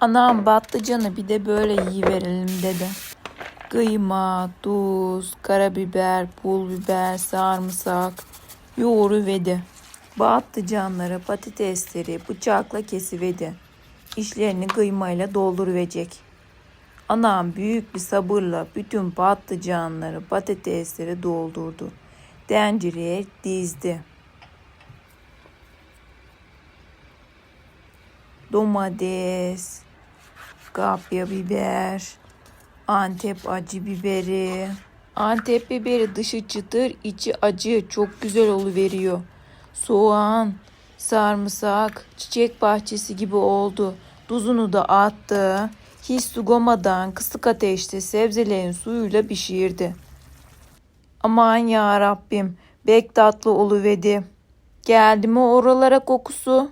Anam batlıcanı bir de böyle yiyiverelim dedi. Kıyma, tuz, karabiber, pul biber, sarımsak yoğuruvedi. Batlıcanları, patatesleri bıçakla kesivedi. İşlerini kıymayla dolduruvecek. Anam büyük bir sabırla bütün patlıcanları, patatesleri doldurdu. Tencereye dizdi. Domates, kapya biber, Antep acı biberi. Antep biberi dışı çıtır, içi acı. Çok güzel oluveriyor. Soğan, sarımsak, çiçek bahçesi gibi oldu. Tuzunu da attı. Hiç su kısık ateşte sebzelerin suyuyla pişirdi. Aman ya Rabbim, bek tatlı oluvedi. Geldi mi oralara kokusu?